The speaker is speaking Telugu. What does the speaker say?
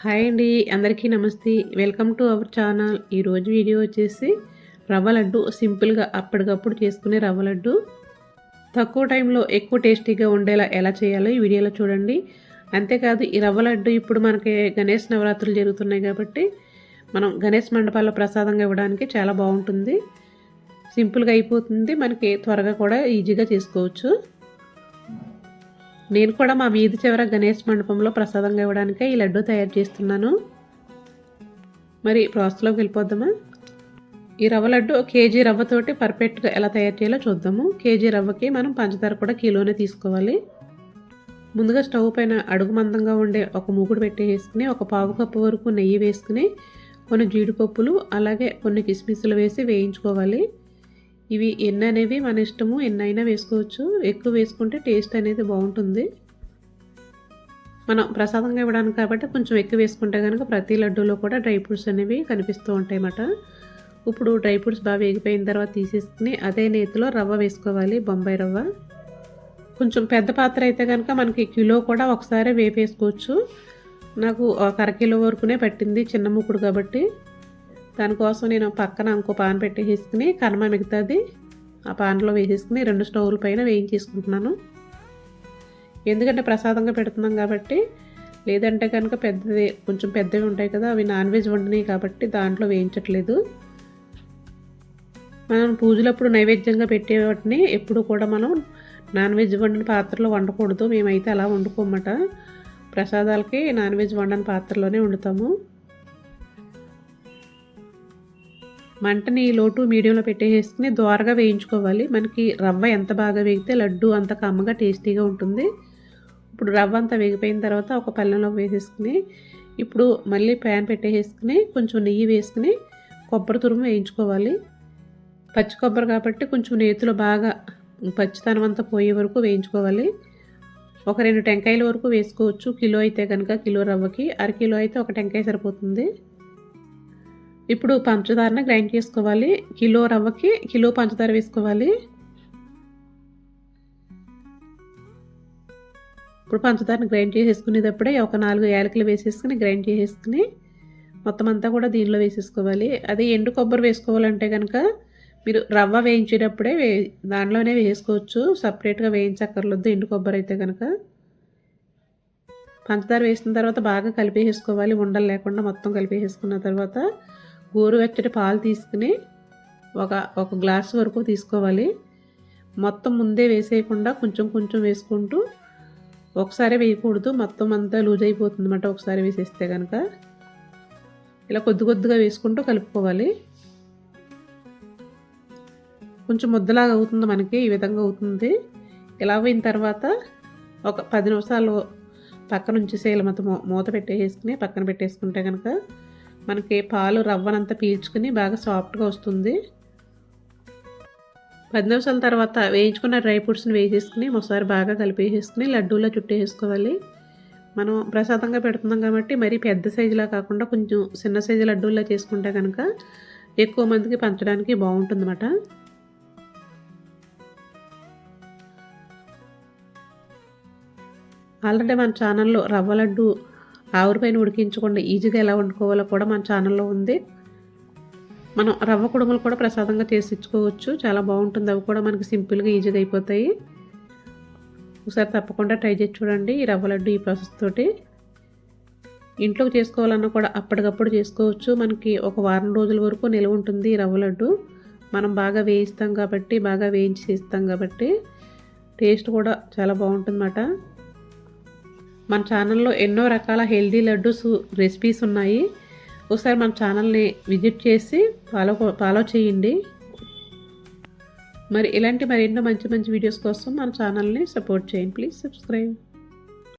హాయ్ అండి అందరికీ నమస్తే. Welcome to our channel. ఈరోజు వీడియో వచ్చేసి రవ్వ లడ్డు సింపుల్గా అప్పటికప్పుడు చేసుకునే రవ్వ లడ్డు. తక్కువ టైంలో ఎక్కువ టేస్టీగా ఉండేలా ఎలా చేయాలో ఈ వీడియోలో చూడండి. అంతేకాదు ఈ రవ్వ లడ్డు ఇప్పుడు మనకి గణేష్ నవరాత్రులు జరుగుతున్నాయి కాబట్టి మనం గణేష్ మండపాల్లో ప్రసాదంగా ఇవ్వడానికి చాలా బాగుంటుంది. సింపుల్గా అయిపోతుంది. మనకి త్వరగా కూడా ఈజీగా చేసుకోవచ్చు. నేను కూడా మా వీధి చివర గణేష్ మండపంలో ప్రసాదంగా ఇవ్వడానికే ఈ లడ్డు తయారు చేస్తున్నాను. మరి ప్రాసెస్లోకి వెళ్ళిపోద్దామా? ఈ రవ్వ లడ్డు కేజీ రవ్వతోటి పర్ఫెక్ట్గా ఎలా తయారు చేయాలో చూద్దాము. కేజీ రవ్వకి మనం పంచదార కూడా కిలోనే తీసుకోవాలి. ముందుగా స్టవ్ పైన అడుగు మందంగా ఉండే ఒక మూగుడు పెట్టేసుకుని ఒక పావు కప్పు వరకు నెయ్యి వేసుకుని కొన్ని జీడిపప్పులు అలాగే కొన్ని కిస్మిస్లు వేసి వేయించుకోవాలి. ఇవి ఎన్ని అనేవి మన ఇష్టము ఎన్నైనా వేసుకోవచ్చు. ఎక్కువ వేసుకుంటే టేస్ట్ అనేది బాగుంటుంది. మనం ప్రసాదంగా ఇవ్వడానికి కాబట్టి కొంచెం ఎక్కువ వేసుకుంటే కనుక ప్రతి లడ్డూలో కూడా డ్రై ఫ్రూట్స్ అనేవి కనిపిస్తూ ఉంటాయి అన్నమాట ఇప్పుడు డ్రై ఫ్రూట్స్ బాగా వేగిపోయిన తర్వాత తీసేసుకుని అదే నేతిలో రవ్వ వేసుకోవాలి బొంబాయి రవ్వ. కొంచెం పెద్ద పాత్ర అయితే కనుక మనకి కిలో కూడా ఒకసారి వేపేసుకోవచ్చు. నాకు ఒక అరకిలో వరకునే పట్టింది చిన్న ముక్కుడు కాబట్టి. దానికోసం నేను పక్కన ఇంకో పాన్ పెట్టేసుకుని కర్మ మిగతాది ఆ పాన్లో వేసేసుకుని రెండు స్టవ్ల పైన వేయించేసుకుంటున్నాను. ఎందుకంటే ప్రసాదంగా పెడుతున్నాం కాబట్టి లేదంటే కనుక పెద్దది కొంచెం పెద్దవి ఉంటాయి కదా అవి నాన్ వెజ్ వండినాయి కాబట్టి దాంట్లో వేయించట్లేదు. మనం పూజలప్పుడు నైవేద్యంగా పెట్టే వాటిని ఎప్పుడు కూడా మనం నాన్ వెజ్ వండిన పాత్రలో వండకూడదు. మేమైతే అలా వండుకోమట. ప్రసాదాలకి నాన్ వెజ్ వండని పాత్రలోనే వండుతాము. మంటని లోటు మీడియంలో పెట్టేసుకుని దోరగా వేయించుకోవాలి. మనకి రవ్వ ఎంత బాగా వేగితే లడ్డు అంత కమ్మగా టేస్టీగా ఉంటుంది. ఇప్పుడు రవ్వ అంతా వేగిపోయిన తర్వాత ఒక పళ్ళెంలోకి వేసేసుకుని ఇప్పుడు మళ్ళీ ప్యాన్ పెట్టేసుకుని కొంచెం నెయ్యి వేసుకుని కొబ్బరి తురుము వేయించుకోవాలి. పచ్చి కొబ్బరి కాబట్టి కొంచెం నేతిలో బాగా పచ్చితనం అంతా పోయే వరకు వేయించుకోవాలి. ఒక రెండు టెంకాయల వరకు వేసుకోవచ్చు. కిలో అయితే కనుక కిలో రవ్వకి. అర కిలో అయితే ఒక టెంకాయ సరిపోతుంది. ఇప్పుడు పంచదారని గ్రైండ్ చేసుకోవాలి. కిలో రవ్వకి కిలో పంచదార వేసుకోవాలి. ఇప్పుడు పంచదారని గ్రైండ్ చేసేసుకునేటప్పుడే ఒక నాలుగు యాలకులు వేసేసుకుని గ్రైండ్ చేసేసుకుని మొత్తం అంతా కూడా దీనిలో వేసేసుకోవాలి. అదే ఎండు కొబ్బరి వేసుకోవాలంటే కనుక మీరు రవ్వ వేయించేటప్పుడే వే దానిలోనే వేసుకోవచ్చు. సపరేట్గా వేయించక్కర్లొద్దు ఎండు కొబ్బరి అయితే కనుక. పంచదార వేసిన తర్వాత బాగా కలిపేసుకోవాలి ఉండలు లేకుండా మొత్తం కలిపేసుకున్న తర్వాత గోరువెచ్చటి పాలు తీసుకుని ఒక ఒక గ్లాస్ వరకు తీసుకోవాలి. మొత్తం ముందే వేసేయకుండా కొంచెం కొంచెం వేసుకుంటూ ఒకసారి వేయకూడదు. మొత్తం అంతా లూజ్ అయిపోతుంది అన్నమాట ఒకసారి వేసేస్తే కనుక ఇలా కొద్ది కొద్దిగా వేసుకుంటూ కలుపుకోవాలి. కొంచెం ముద్దలాగా అవుతుంది మనకి ఈ విధంగా అవుతుంది. ఇలా అయిన తర్వాత ఒక పది నిమిషాలు పక్కన ఉంచేసేయాలి మొత్తం మూత పెట్టేసుకుని పక్కన పెట్టేసుకుంటే కనుక మనకి పాలు రవ్వనంతా పీల్చుకుని బాగా సాఫ్ట్గా వస్తుంది. పది నిమిషాల తర్వాత వేయించుకున్న డ్రై ఫ్రూట్స్ని వేసేసుకుని ఒకసారి బాగా కలిపేసేసుకుని లడ్డూలో చుట్టేసుకోవాలి మనం ప్రసాదంగా పెడుతున్నాం కాబట్టి మరీ పెద్ద సైజులా కాకుండా కొంచెం చిన్న సైజు లడ్డూల్లో చేసుకుంటే కనుక ఎక్కువ మందికి పంచడానికి బాగుంటుందన్నమాట. ఆల్రెడీ మన ఛానల్లో రవ్వ లడ్డు ఆవిరిపైన ఉడికించకుండా. ఈజీగా ఎలా వండుకోవాలో కూడా మన ఛానల్లో ఉంది. మనం రవ్వ కుడుములు కూడా ప్రసాదంగా చేసి ఇచ్చుకోవచ్చు. చాలా బాగుంటుంది. అవి కూడా మనకి సింపుల్గా ఈజీగా అయిపోతాయి. ఒకసారి తప్పకుండా ట్రై చేసి చూడండి ఈ రవ్వ లడ్డు ఈ ప్రాసెస్ తోటి. ఇంట్లోకి చేసుకోవాలన్నా కూడా అప్పటికప్పుడు చేసుకోవచ్చు. మనకి ఒక వారం రోజుల వరకు నిల్వ ఉంటుంది ఈ రవ్వ లడ్డు. మనం బాగా వేయిస్తాం కాబట్టి బాగా వేయించి చేస్తాం కాబట్టి టేస్ట్ కూడా చాలా బాగుంటుందన్నమాట. మన ఛానల్లో ఎన్నో రకాల హెల్దీ లడ్డూస్ రెసిపీస్ ఉన్నాయి. ఒకసారి మన ఛానల్ని విజిట్ చేసి ఫాలో ఫాలో చేయండి. మరి ఇలాంటి మరెన్నో మంచి మంచి వీడియోస్ కోసం మన ఛానల్ని సపోర్ట్ చేయండి. Please subscribe